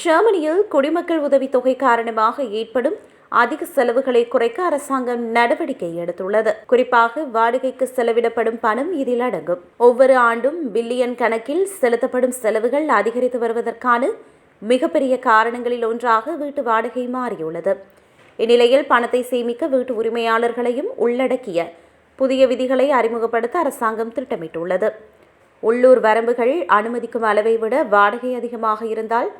ஜெர்மனியில் குடிமக்கள் உதவித்தொகை காரணமாக ஏற்படும் அதிக செலவுகளை குறைக்க அரசாங்கம் நடவடிக்கை எடுத்துள்ளது. குறிப்பாக வாடகைக்கு செலவிடப்படும் பணம் இதில் அடங்கும். ஒவ்வொரு ஆண்டும் பில்லியன் கணக்கில் செலுத்தப்படும் செலவுகள் அதிகரித்து வருவதற்கான மிகப்பெரிய காரணங்களில் ஒன்றாக வீட்டு வாடகை மாறியுள்ளது. இந்நிலையில் பணத்தை சேமிக்க வீட்டு உரிமையாளர்களையும் உள்ளடக்கிய புதிய விதிகளை அறிமுகப்படுத்த அரசாங்கம் திட்டமிட்டுள்ளது. உள்ளூர் வரம்புகள் அனுமதிக்கும் அளவை விட வாடகை அதிகமாக இருந்தால்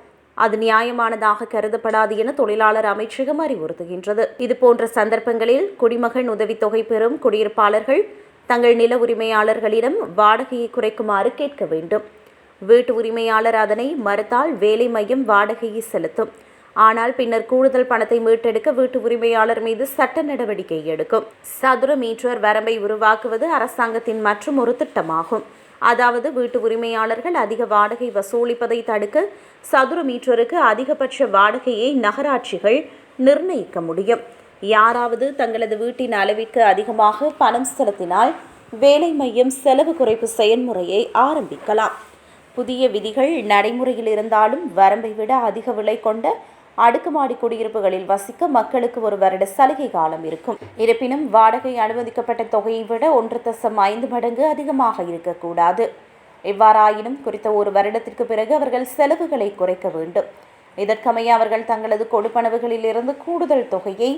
அது நியாயமானதாக கருதப்படாது என தொழிலாளர் அமைச்சகம் அறிவுறுத்துகின்றது. இதுபோன்ற சந்தர்ப்பங்களில் குடிமகன் உதவித்தொகை பெறும் குடியிருப்பாளர்கள் தங்கள் நில உரிமையாளர்களிடம் வாடகையை குறைக்குமாறு கேட்க வேண்டும். வீட்டு உரிமையாளர் அதனை மறுத்தால் வேலை மையம் வாடகையை செலுத்தும். ஆனால் பின்னர் கூடுதல் பணத்தை மீட்டெடுக்க வீட்டு உரிமையாளர் மீது சட்ட நடவடிக்கை எடுக்கும். சதுர மீட்டர் வரம்பை உருவாக்குவது அரசாங்கத்தின் மற்றும் ஒரு திட்டமாகும். அதாவது வீட்டு உரிமையாளர்கள் அதிக வாடகை வசூலிப்பதை தடுக்க சதுர மீட்டருக்கு அதிகபட்ச வாடகையை நகராட்சிகள் நிர்ணயிக்க முடியும். யாராவது தங்களது வீட்டின் அளவிற்கு அதிகமாக பணம் செலுத்தினால் வேலை மையம் செலவு குறைப்பு செயல்முறையை ஆரம்பிக்கலாம். புதிய விதிகள் நடைமுறையில் இருந்தாலும் வரம்பை விட அதிக விலை கொண்ட அடுக்குமாடி குடியிருப்புகளில் வசிக்க மக்களுக்கு ஒரு வருட சலுகை காலம் இருக்கும். இருப்பினும் வாடகை அனுமதிக்கப்பட்ட தொகையை விட ஒன்று தசம் ஐந்து மடங்கு அதிகமாக இருக்கக்கூடாது. எவ்வாறாயினும் குறித்த ஒரு வருடத்திற்கு பிறகு அவர்கள் செலவுகளை குறைக்க வேண்டும். இதற்கமைய அவர்கள் தங்களது கொடுப்பனவுகளில் இருந்து கூடுதல் தொகையை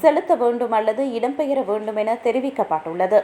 செலுத்த வேண்டும் அல்லது இடம்பெயர வேண்டும் என தெரிவிக்கப்பட்டுள்ளது.